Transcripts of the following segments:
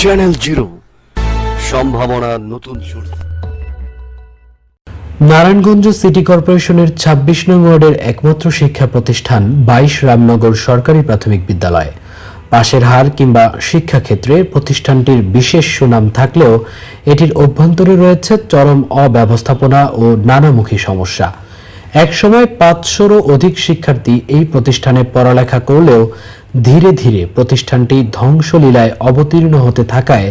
Channel zero সম্ভাবনার নতুন শুরু। নারায়ণগঞ্জ সিটি কর্পোরেশনের ছাব্বিশ নং ওয়ার্ডের একমাত্র শিক্ষা প্রতিষ্ঠান বাইশ রামনগর সরকারি প্রাথমিক বিদ্যালয়। পাশের হার কিংবা শিক্ষাক্ষেত্রে প্রতিষ্ঠানটির বিশেষ সুনাম থাকলেও এটির অভ্যন্তরে রয়েছে চরম অব্যবস্থাপনা ও নানামুখী সমস্যা। একসময় পাঁচশোরও অধিক শিক্ষার্থী এই প্রতিষ্ঠানে পড়ালেখা করলেও ধীরে ধীরে প্রতিষ্ঠানটি ধ্বংসলীলায় অবতীর্ণ হতে থাকায়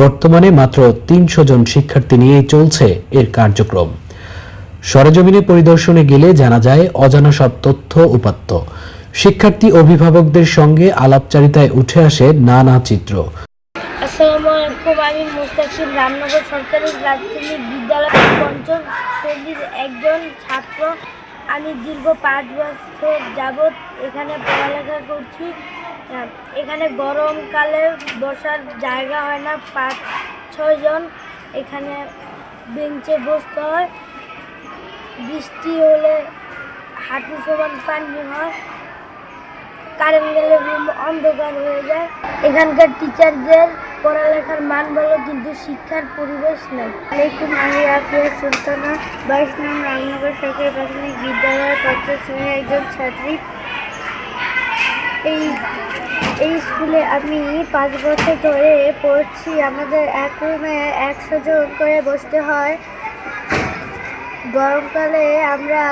বর্তমানে মাত্র তিনশো জন শিক্ষার্থী নিয়েই চলছে এর কার্যক্রম। সরেজমিনে পরিদর্শনে গেলে জানা যায়, অজানা সব তথ্য উপাত্ত। শিক্ষার্থী অভিভাবকদের সঙ্গে আলাপচারিতায় উঠে আসে নানা চিত্র। আসসালামু আলাইকুম, আমি মুস্তাকিম রামনগর সরকারি প্রাথমিক বিদ্যালয় পঞ্চম শ্রেণির একজন ছাত্র। আমি দীর্ঘ পাঁচ বছর যাবৎ এখানে পড়ালেখা করছি। এখানে গরমকালে বসার জায়গা হয় না, পাঁচ ছয়জন এখানে বেঞ্চে বসতে হয়। বৃষ্টি হলে হাঁটু সমান পানি হয়। কারেন্ট গেলে রুম অন্ধকার হয়ে যায়। এখানকার টিচারদের পড়ালেখার মান ভালো, কিন্তু শিক্ষার পরিবেশ নেই। আলাইকুম আমি রাফিয়া সুলতানা, বাইশ নাম রামনগর সরকারি প্রাথমিক বিদ্যালয়ের পঞ্চম শ্রেণির একজন ছাত্রী। এই এই স্কুলে আমি পাঁচ বছর ধরে পড়ছি। আমাদের এক রুমে একশো জন করে বসতে হয়। গরমকালে আমরা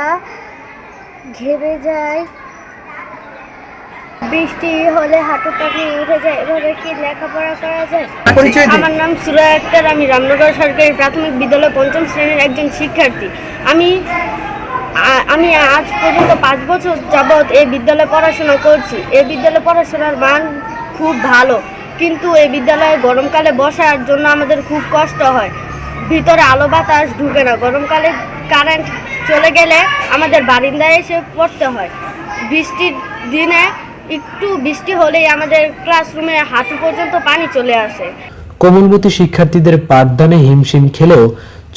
ঘেমে যাই। বৃষ্টি হলে হাঁটু পানি উঠে যায়। এভাবে কি লেখাপড়া করা যায়? আমার নাম সুরা আক্তার আমি রামনগর সরকারি প্রাথমিক বিদ্যালয় পঞ্চম শ্রেণির একজন শিক্ষার্থী। আমি আমি আজ পর্যন্ত পাঁচ বছর যাবৎ এই বিদ্যালয়ে পড়াশোনা করছি। এই বিদ্যালয়ে পড়াশোনার মান খুব ভালো। কিন্তু এই বিদ্যালয়ে গরমকালে বসার জন্য আমাদের খুব কষ্ট হয়। ভিতরে আলো বাতাস ঢুকে না। গরমকালে কারেন্ট চলে গেলে আমাদের বারিন্দায় এসে পড়তে হয়। বৃষ্টির দিনে একটু বৃষ্টি হলেই আমাদের ক্লাসরুমে হাঁটু পর্যন্ত পানি চলে আসে। কোমলমতি শিক্ষার্থীদের পাঠদানে হিমশিম খেলেও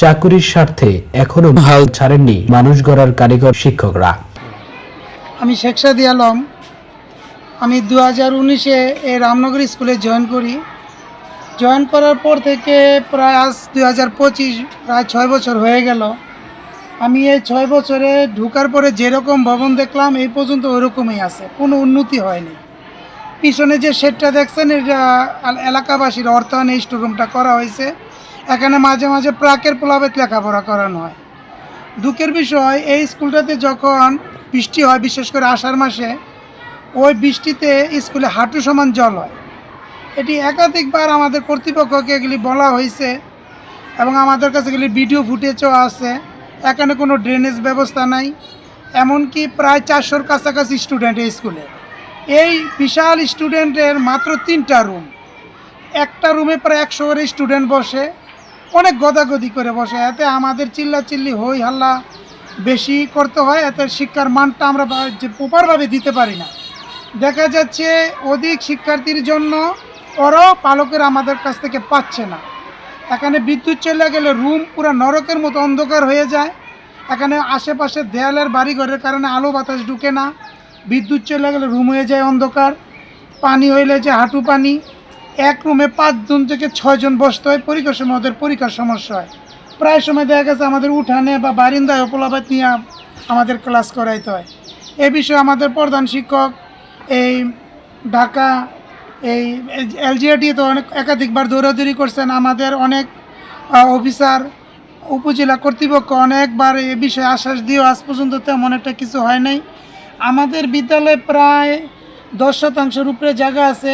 চাকুরির স্বার্থে এখনও হাল ছাড়েননি মানুষ গড়ার কারিগর শিক্ষকরা। আমি শেখ সাদি আলম। আমি দু হাজার উনিশে এই রামনগর স্কুলে জয়েন করি। জয়েন করার পর থেকে প্রায় আজ দু হাজার পঁচিশ প্রায় ছয় বছর হয়ে গেল। আমি এই ছয় বছরে ঢুকার পরে যেরকম ভবন দেখলাম, এই পর্যন্ত ওইরকমই আছে। কোনো উন্নতি হয়নি। পিছনে যে শেডটা দেখছেন, এটা এলাকাবাসীর অর্থায়নে স্টোরুমটা করা হয়েছে। এখানে মাঝে মাঝে প্রাকের প্লাবেত লেখাপড়া করানো হয়। দুঃখের বিষয়, এই স্কুলটাতে যখন বৃষ্টি হয়, বিশেষ করে আষাঢ় মাসে, ওই বৃষ্টিতে স্কুলে হাঁটু সমান জল হয়। এটি একাধিকবার আমাদের কর্তৃপক্ষকে এগুলি বলা হয়েছে এবং আমাদের কাছে এগুলি ভিডিও ফুটেজও আছে। এখানে কোনো ড্রেনেজ ব্যবস্থা নাই, এমনকি প্রায় চারশোর কাছাকাছি স্টুডেন্ট এই স্কুলে এই বিশাল স্টুডেন্টের মাত্র তিনটা রুম একটা রুমে প্রায় একশো করে স্টুডেন্ট বসে, অনেক গদাগদি করে বসে। এতে আমাদের চিল্লাচিল্লি হই হাল্লা বেশি করতে হয়, এতে শিক্ষার মানটা আমরা যে প্রপারভাবে দিতে পারি না। দেখা যাচ্ছে অধিক শিক্ষার্থীর জন্য ওরাও পালকের আমাদের কাছ থেকে পাচ্ছে না। এখানে বিদ্যুৎ চলে গেলে রুম পুরো নরকের মতো অন্ধকার হয়ে যায়। এখানে আশেপাশে দেয়ালের বাড়িঘরের কারণে আলো বাতাস ঢুকে না। বিদ্যুৎ চলে গেলে রুম হয়ে যায় অন্ধকার। পানি হইলে যে হাঁটু পানি। এক রুমে পাঁচজন থেকে ছয়জন বসতে হয় পরীক্ষার সময় ওদের পরীক্ষার সমস্যা হয়। প্রায় সময় দেখা গেছে আমাদের উঠানে বা বারিন্দায় অপলাবাদ নিয়ে আমাদের ক্লাস করাইতে হয়। এ বিষয়ে আমাদের প্রধান শিক্ষক এই ঢাকা এই এলজিআরটি তো অনেক একাধিকবার দৌড়াদৌড়ি করছেন। আমাদের অনেক অফিসার, উপজেলা কর্তৃপক্ষ অনেকবার এ বিষয়ে আশ্বাস দিয়েও আজ পর্যন্ত তেমন একটা কিছু হয় নাই। আমাদের বিদ্যালয়ে প্রায় দশ শতাংশের উপরে জায়গা আছে।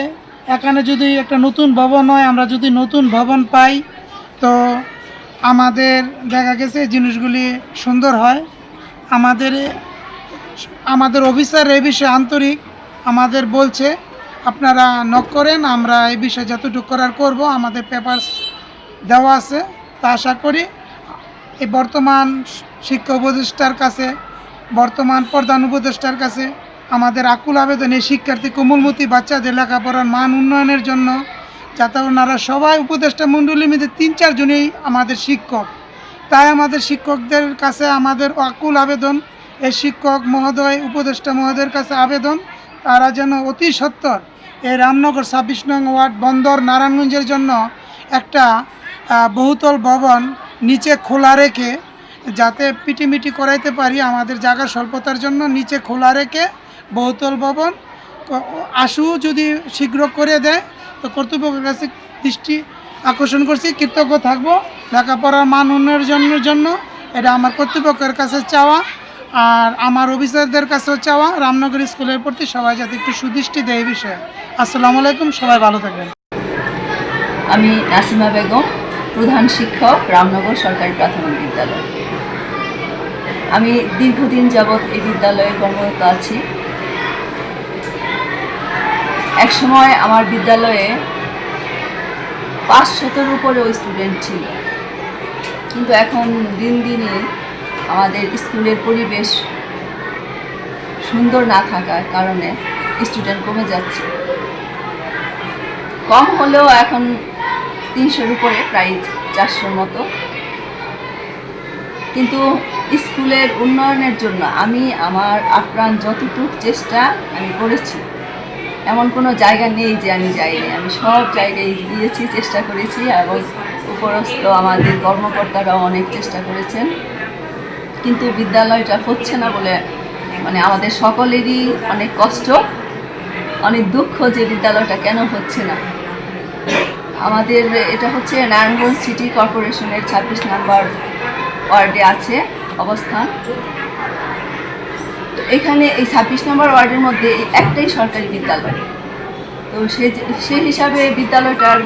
এখানে যদি একটা নতুন ভবন হয়, আমরা যদি নতুন ভবন পাই, তো আমাদের দেখা গেছে জিনিসগুলি সুন্দর হয়। আমাদের আমাদের অফিসার এ বিষয়ে আন্তরিক আমাদের বলছে। আপনারা নক করেন, আমরা এই বিষয়ে যতটুকু করার করব, আমাদের পেপার দেওয়া আছে। তা আশা করি এই বর্তমান শিক্ষা উপদেষ্টার কাছে, বর্তমান প্রধান উপদেষ্টার কাছে আমাদের আকুল আবেদন শিক্ষার্থী কোমলমতি বাচ্চাদের লেখাপড়ার মান উন্নয়নের জন্য, যাতে ওনারা সবাই উপদেষ্টা মণ্ডলীর মধ্যে তিন চারজনেই আমাদের শিক্ষক। তাই আমাদের শিক্ষকদের কাছে আমাদের আকুল আবেদন, এই শিক্ষক মহোদয়, উপদেষ্টা মহোদয়ের কাছে আবেদন, তারা যেন অতি সত্বর এই রামনগর ছাব্বিশ নং ওয়ার্ড বন্দর নারায়ণগঞ্জের জন্য একটা বহুতল ভবন নিচে খোলা রেখে, যাতে পিটিমিটি করাইতে পারি আমাদের জায়গার স্বল্পতার জন্য নিচে খোলা রেখে বহুতল ভবন। আশু যদি শীঘ্র করে দেয়, তো কর্তৃপক্ষের কাছে দৃষ্টি আকর্ষণ করছি, কৃতজ্ঞ থাকব। লেখাপড়ার মান উন্নয়নের জন্য জন্য এটা আমার কর্তৃপক্ষের কাছে চাওয়া আর আমার অফিসারদের কাছেও চাওয়া। রামনগর স্কুলের প্রতি সবাই যাতে একটু সুদৃষ্টি দেয় এই বিষয়ে। আসসালামু আলাইকুম, সবাই ভালো থাকবেন। আমি নাসিমা বেগম, প্রধান শিক্ষক, রামনগর সরকারি প্রাথমিক বিদ্যালয়। আমি দীর্ঘদিন যাবৎ এই বিদ্যালয়ে কর্মরত আছি। একসময় আমার বিদ্যালয়ে পাঁচশতের উপরেও স্টুডেন্ট ছিল। কিন্তু এখন দিন দিনই আমাদের স্কুলের পরিবেশ সুন্দর না থাকার কারণে স্টুডেন্ট কমে যাচ্ছে। কম হলেও এখন তিনশোর উপরে, প্রায় চারশোর মতো। কিন্তু স্কুলের উন্নয়নের জন্য আমি আমার আপ্রাণ যতটুক চেষ্টা আমি করেছি। এমন কোনো জায়গা নেই যে আমি যাইনি। আমি সব জায়গায় গিয়েছি, চেষ্টা করেছি এবং উপরস্থ আমাদের কর্মকর্তারাও অনেক চেষ্টা করেছেন। কিন্তু বিদ্যালয়টা হচ্ছে না বলে মানে আমাদের সকলেরই অনেক কষ্ট। অনেক দুঃখ যে বিদ্যালয়টা কেন হচ্ছে না। আমাদের এটা হচ্ছে নারায়ণগঞ্জ সিটি কর্পোরেশনের ছাব্বিশ নাম্বার ওয়ার্ডে আছে অবস্থান। তো এখানে এই ছাব্বিশ নম্বর ওয়ার্ডের মধ্যে একটাই সরকারি বিদ্যালয়। তো সে সেই হিসাবে বিদ্যালয়টার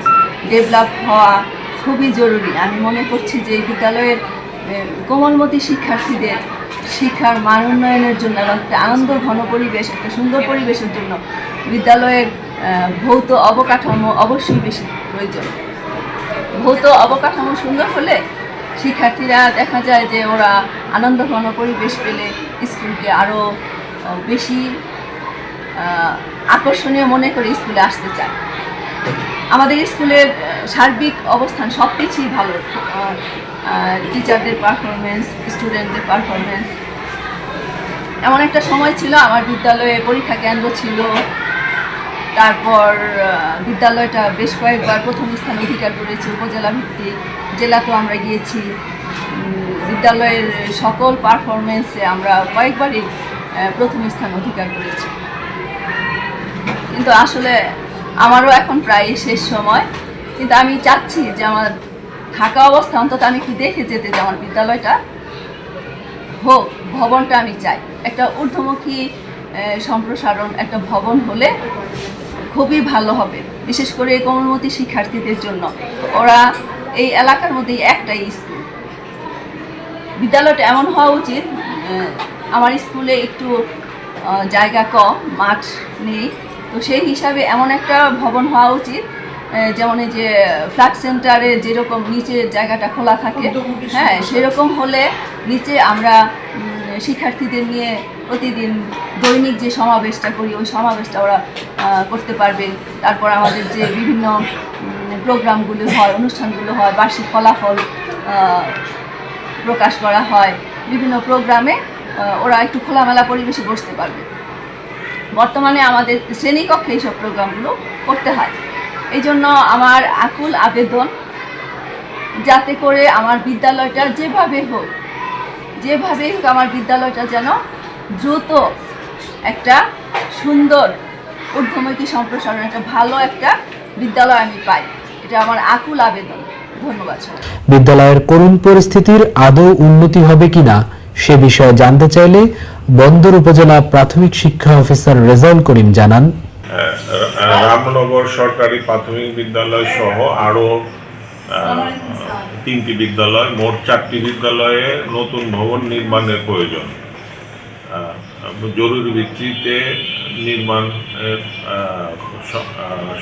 ডেভেলপ হওয়া খুবই জরুরি। আমি মনে করছি যে বিদ্যালয়ের কোমলমতি শিক্ষার্থীদের শিক্ষার মান উন্নয়নের জন্য এবং একটা আনন্দ ঘন পরিবেশ, একটা সুন্দর পরিবেশের জন্য বিদ্যালয়ের ভৌত অবকাঠামো অবশ্যই বেশি প্রয়োজন। ভৌত অবকাঠামো সুন্দর হলে শিক্ষার্থীরা দেখা যায় যে ওরা আনন্দ ঘন পরিবেশ পেলে স্কুলকে আরও বেশি আকর্ষণীয় মনে করে স্কুলে আসতে চায়। আমাদের স্কুলের সার্বিক অবস্থান সব কিছুই ভালো টিচারদের পারফরমেন্স স্টুডেন্টদের পারফরমেন্স এমন একটা সময় ছিল, আমার বিদ্যালয়ে পরীক্ষা কেন্দ্র ছিল। তারপর বিদ্যালয়টা বেশ কয়েকবার প্রথম স্থান অধিকার করেছে উপজেলা ভিত্তিক। জেলাতেও আমরা গিয়েছি। বিদ্যালয়ের সকল পারফরমেন্সে আমরা কয়েকবারই প্রথম স্থান অধিকার করেছি। কিন্তু আসলে, আমারও এখন প্রায় শেষ সময়। কিন্তু আমি চাচ্ছি যে আমার থাকা অবস্থা, অন্তত আমি একটু দেখে যেতে যে আমার বিদ্যালয়টা। হোক, ভবনটা আমি চাই। একটা ঊর্ধ্বমুখী সম্প্রসারণ, একটা ভবন হলে খুবই ভালো হবে। বিশেষ করে কোমলমতি শিক্ষার্থীদের জন্য। ওরা এই এলাকার মধ্যেই একটাই স্কুল। বিদ্যালয়টা এমন হওয়া উচিত আমার স্কুলে একটু জায়গা কম, মাঠ নেই। তো সেই হিসাবে এমন একটা ভবন হওয়া উচিত যেমন এই যে ফ্ল্যাগ সেন্টারে যেরকম নিচের জায়গাটা খোলা থাকে হ্যাঁ সেরকম হলে নিচে আমরা শিক্ষার্থীদের নিয়ে প্রতিদিন দৈনিক যে সমাবেশটা করি, ওই সমাবেশটা ওরা করতে পারবে। তারপর আমাদের যে বিভিন্ন প্রোগ্রামগুলো হয়, অনুষ্ঠানগুলো হয়, বার্ষিক ফলাফল প্রকাশ করা হয়, বিভিন্ন প্রোগ্রামে ওরা একটু খোলামেলা পরিবেশে বসতে পারবে। বর্তমানে আমাদের শ্রেণীকক্ষে এইসব প্রোগ্রামগুলো করতে হয়। এই জন্য আমার আকুল আবেদন যাতে করে আমার বিদ্যালয়টা যেভাবে হোক যেভাবেই হোক আমার বিদ্যালয়টা যেন দ্রুত একটা সুন্দর ঊর্ধ্বমুখী সম্প্রসারণ একটা ভালো একটা বিদ্যালয় আমি পাই। এটা আমার আকুল আবেদন। ধন্যবাদ বিদ্যালয়ের করুণ পরিস্থিতির আদৌ উন্নতি হবে কিনা সে বিষয়ে জানতে চাইলে বন্দর উপজেলা প্রাথমিক শিক্ষা অফিসার রেজাউল করিম জানান। রামনগর সরকারি প্রাথমিক বিদ্যালয় সহ আরও তিনটি বিদ্যালয়, মোট চারটি বিদ্যালয়ে নতুন ভবন নির্মাণের প্রয়োজন। জরুরি ভিত্তিতে নির্মাণ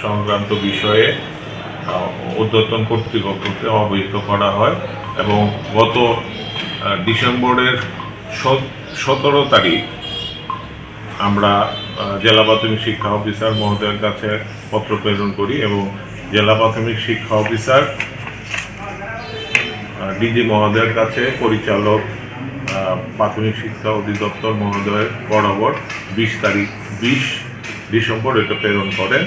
সংক্রান্ত বিষয়ে ঊর্ধ্বতন কর্তৃপক্ষকে অবহিত করা হয় এবং গত ডিসেম্বরের সতেরো তারিখ আমরা জেলা প্রাথমিক শিক্ষা অফিসার মহোদয়ের কাছে পত্র প্রেরণ করি এবং জেলা প্রাথমিক শিক্ষা অফিসার ডিজি মহোদয়ের কাছে পরিচালক প্রাথমিক শিক্ষা অধিদপ্তর মহোদয়ের বরাবর বিশ তারিখ, বিশ ডিসেম্বর এটা প্রেরণ করেন।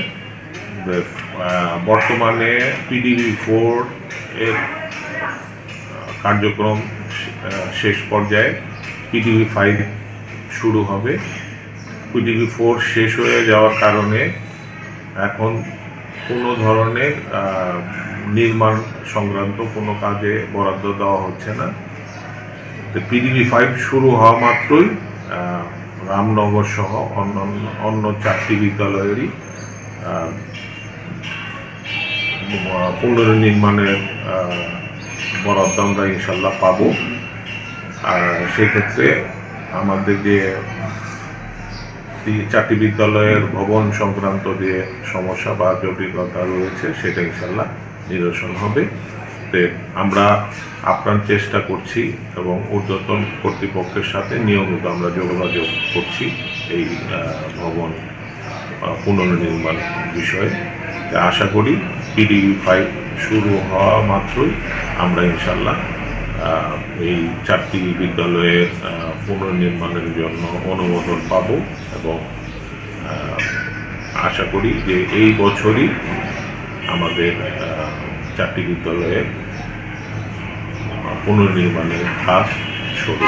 বর্তমানে পিডিবি ফোর এর কার্যক্রম শেষ পর্যায়ে পিডিবি ফাইভ শুরু হবে। পিডিবি ফোর শেষ হয়ে যাওয়ার কারণে এখন কোনো ধরনের নির্মাণ সংক্রান্ত কোনো কাজে বরাদ্দ দেওয়া হচ্ছে না। তো পিডিবি ফাইভ শুরু হওয়া মাত্রই রামনগর সহ অন্যান্য অন্য চারটি বিদ্যালয়েরই পুনর্নির্মাণের বরাদ্দ আমরা ইনশাল্লাহ পাবো। আর সেক্ষেত্রে আমাদের যে এই চারটি বিদ্যালয়ের ভবন সংক্রান্ত যে সমস্যা বা জটিলতা রয়েছে, সেটা ইনশাল্লাহ নিরসন হবে। আমরা আপ্রাণ চেষ্টা করছি এবং ঊর্ধ্বতন কর্তৃপক্ষের সাথে নিয়মিত আমরা যোগাযোগ করছি এই ভবন পুনর্নির্মাণ বিষয়ে। আশা করি পিডিবি ফাইভ শুরু হওয়া মাত্রই আমরা ইনশাল্লাহ এই চারটি বিদ্যালয়ের পুনর্নির্মাণের জন্য অনুমোদন পাব। এবং আশা করি যে এই বছরই আমাদের চারটি বিদ্যালয়ের পুনর্নির্মাণের কাজ শুরু